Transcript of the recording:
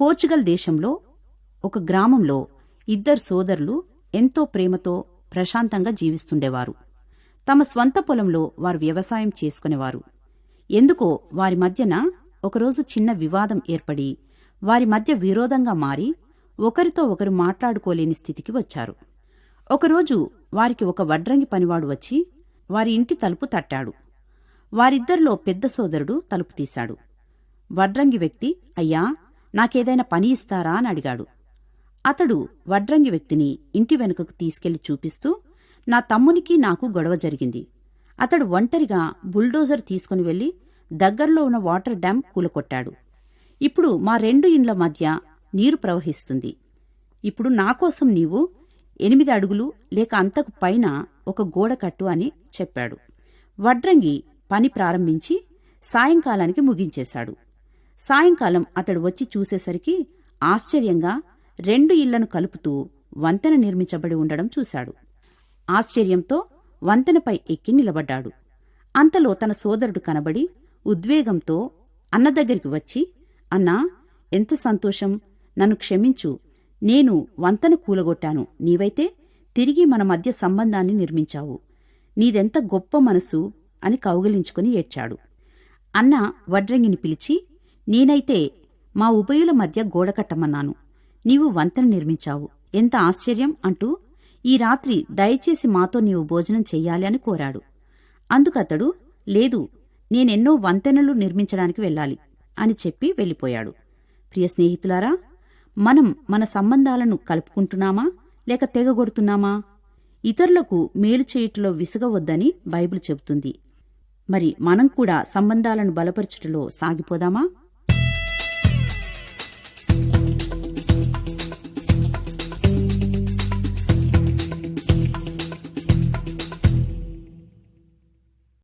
Portugal దేశంలో ఒక గ్రామంలో ఇద్దరు సోదరులు ఎంతో ప్రేమతో ప్రశాంతంగా జీవిస్తుండేవారు. తమ స్వంత పొలంలో వారు వ్యవసాయం చేసుకునేవారు. ఎందుకో వారి మధ్యన ఒకరోజు చిన్న వివాదం ఏర్పడి వారి మధ్య విరోధంగా మారి ఒకరితో ఒకరు మాట్లాడుకోలేని స్థితికి వచ్చారు. ఒకరోజు వారికి ఒక వడ్రంగి పనివాడు వచ్చి వారి ఇంటి తలుపు తట్టాడు. వారిద్దరిలో పెద్ద సోదరుడు తలుపు తీశాడు. వడ్రంగి వ్యక్తి అయ్యా నాకేదైనా పని ఇస్తారా అని అడిగాడు. అతడు వడ్రంగి వ్యక్తిని ఇంటి వెనుకకు తీసుకెళ్ళి చూపిస్తూ నా తమ్మునికి నాకు గొడవ జరిగింది. అతడు ఒంటరిగా బుల్డోజర్ తీసుకుని వెళ్ళి దగ్గర్లో ఉన్న వాటర్ డ్యాం కూలకొట్టాడు ఇప్పుడు మా రెండు ఇండ్ల మధ్య నీరు ప్రవహిస్తుంది. ఇప్పుడు నాకోసం నీవు ఎనిమిది అడుగులు లేక అంతకు పైన ఒక గోడ కట్టు అని చెప్పాడు. వడ్రంగి పని ప్రారంభించి సాయంకాలానికి ముగించేశాడు. సాయంకాలం అతడు వచ్చి చూసేసరికి ఆశ్చర్యంగా రెండు ఇళ్ళను కలుపుతూ వంతెన నిర్మించబడి ఉండడం చూశాడు. ఆశ్చర్యంతో వంతెనపై ఎక్కి నిలబడ్డాడు. అంతలో తన సోదరుడు కనబడి ఉద్వేగంతో అన్న దగ్గరికి వచ్చి అన్నా ఎంత సంతోషం! నన్ను క్షమించు. నేను వంతెన కూలగొట్టాను. నీవైతే తిరిగి మన మధ్య సంబంధాన్ని నిర్మించావు. నీదెంత గొప్ప మనసు అని కౌగిలించుకుని ఏడ్చాడు. అన్న వడ్రంగిని పిలిచి నేనైతే మా ఉభయుల మధ్య గోడ కట్టమన్నాను. నీవు వంతెన నిర్మించావు. ఎంత ఆశ్చర్యం అంటూ ఈ రాత్రి దయచేసి మాతో నీవు భోజనం చెయ్యాలి అని కోరాడు. అందుకతడు లేదు నేనెన్నో వంతెనలు నిర్మించడానికి వెళ్ళాలి అని చెప్పి వెళ్ళిపోయాడు. ప్రియ స్నేహితులారా మనం మన సంబంధాలను కలుపుకుంటున్నామా? లేక తెగగొడుతున్నామా ఇతరులకు మేలు చేయుటలో విసుగవద్దని బైబిల్ చెబుతుంది. మరి మనం కూడా సంబంధాలను బలపరచుటలో సాగిపోదామా?